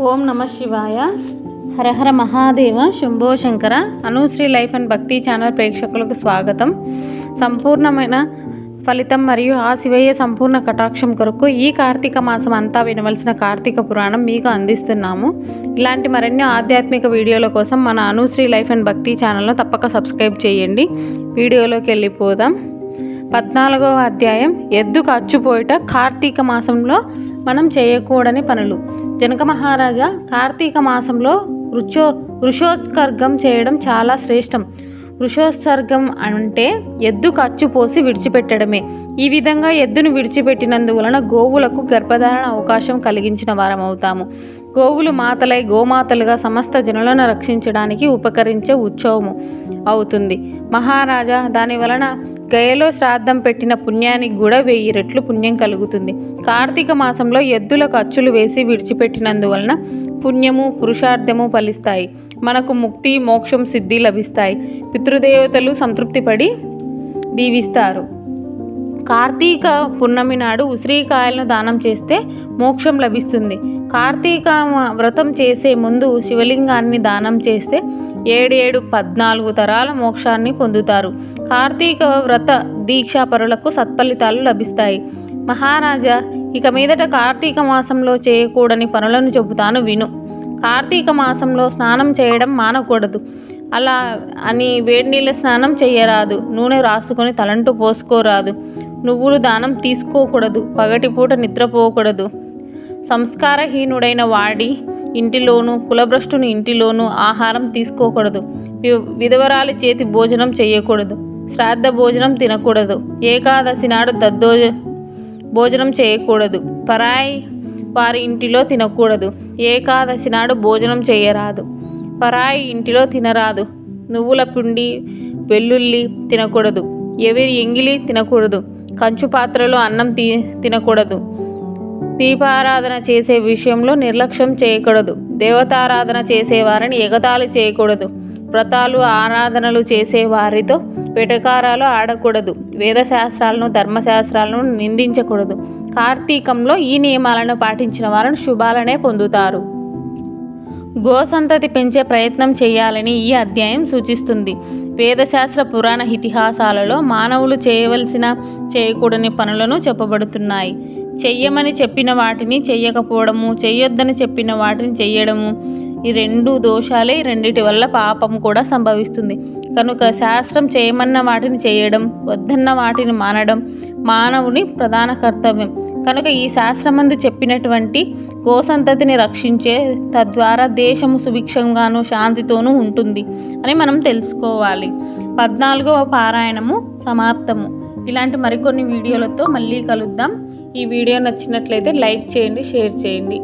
ఓం నమ శివాయ. హరహర Mahadeva Shambho Shankara. Anushree life and bhakti channel ప్రేక్షకులకు స్వాగతం. సంపూర్ణమైన ఫలితం మరియు ఆ శివయ్య సంపూర్ణ కటాక్షం కొరకు ఈ కార్తీక మాసం అంతా వినవలసిన కార్తీక పురాణం మీకు అందిస్తున్నాము. ఇలాంటి మరిన్ని ఆధ్యాత్మిక వీడియోల కోసం మన అనుశ్రీ లైఫ్ అండ్ భక్తి ఛానల్ను తప్పక సబ్స్క్రైబ్ చేయండి. వీడియోలోకి వెళ్ళిపోదాం. పద్నాలుగవ అధ్యాయం. ఎద్దుకు అచ్చుపోయిట కార్తీక మాసంలో మనం చేయకూడని పనులు. జనక మహారాజా కార్తీక మాసంలో వృక్షో వృషోత్సర్గం చేయడం చాలా శ్రేష్టం. వృషోత్సర్గం అంటే ఎద్దు ఖర్చు పోసి విడిచిపెట్టడమే. ఈ విధంగా ఎద్దును విడిచిపెట్టినందువలన గోవులకు గర్భధారణ అవకాశం కలిగించిన వారం అవుతాము గోవులు మాతలై గోమాతలుగా సమస్త జనులను రక్షించడానికి ఉపకరించే ఉత్సవము అవుతుంది. మహారాజా దాని వలన గయలో శ్రాద్ధం పెట్టిన పుణ్యానికి కూడా వెయ్యి రెట్లు పుణ్యం కలుగుతుంది. కార్తీక మాసంలో ఎద్దులకు అచ్చులు వేసి విడిచిపెట్టినందువలన పుణ్యము పురుషార్థము ఫలిస్తాయి. మనకు ముక్తి మోక్షం సిద్ధి లభిస్తాయి. పితృదేవతలు సంతృప్తిపడి దీవిస్తారు. కార్తీక పున్నమి నాడు ఉసిరికాయలను దానం చేస్తే మోక్షం లభిస్తుంది. కార్తీక వ్రతం చేసే ముందు శివలింగాన్ని దానం చేస్తే ఏడేడు పద్నాలుగు తరాల మోక్షాన్ని పొందుతారు. కార్తీక వ్రత దీక్షాపరులకు సత్ఫలితాలు లభిస్తాయి. మహారాజా ఇక మీదట కార్తీక మాసంలో చేయకూడని పనులను చెబుతాను విను. కార్తీక మాసంలో స్నానం చేయడం మానకూడదు. అలా అని వేడి నీళ్ళ స్నానం చేయరాదు నూనె రాసుకొని తలంటు పోసుకోరాదు. నువ్వులు దానం తీసుకోకూడదు. పగటిపూట నిద్రపోకూడదు. సంస్కారహీనుడైన వాడి ఇంటిలోను కులభ్రష్టుని ఇంటిలోను ఆహారం తీసుకోకూడదు. వి- విధవరాలి చేతి భోజనం చేయకూడదు శ్రాద్ధ భోజనం తినకూడదు. ఏకాదశి నాడు దద్దో భోజనం చేయకూడదు. పరాయి వారి ఇంటిలో తినకూడదు. ఏకాదశి నాడు భోజనం చేయరాదు. పరాయి ఇంటిలో తినరాదు. నువ్వుల పిండి వెల్లుల్లి తినకూడదు. ఎవరి ఎంగిలి తినకూడదు. కంచు పాత్రలో అన్నం తి తినకూడదు. దీపారాధన చేసే విషయంలో నిర్లక్ష్యం చేయకూడదు. దేవతారాధన చేసేవారిని ఎగతాళి చేయకూడదు. వ్రతాలు ఆరాధనలు చేసే వారితో వెటకారాలు ఆడకూడదు. వేదశాస్త్రాలను ధర్మశాస్త్రాలను నిందించకూడదు. కార్తీకంలో ఈ నియమాలను పాటించిన వారిని శుభాలనే పొందుతారు. గోసంతతి పెంచే ప్రయత్నం చేయాలని ఈ అధ్యాయం సూచిస్తుంది. వేదశాస్త్ర పురాణ ఇతిహాసాలలో మానవులు చేయవలసిన చేయకూడని పనులను చెప్పబడుతున్నాయి. చెయ్యమని చెప్పిన వాటిని చెయ్యకపోవడము చెయ్యొద్దని చెప్పిన వాటిని చెయ్యడము ఈ రెండు దోషాలే ఈ రెండిటి వల్ల పాపం కూడా సంభవిస్తుంది. కనుక శాస్త్రం చేయమన్న వాటిని చేయడం వద్దన్న వాటిని మానడం మానవుని ప్రధాన కర్తవ్యం. కనుక ఈ శాస్త్రమందు చెప్పినటువంటి గోసంతతిని రక్షించే తద్వారా దేశము సుభిక్షంగాను శాంతితోనూ ఉంటుంది అని మనం తెలుసుకోవాలి. పద్నాలుగవ పారాయణము సమాప్తము. ఇలాంటి మరికొన్ని వీడియోలతో మళ్ళీ కలుద్దాం. ఈ వీడియో నచ్చినట్లయితే లైక్ చేయండి షేర్ చేయండి.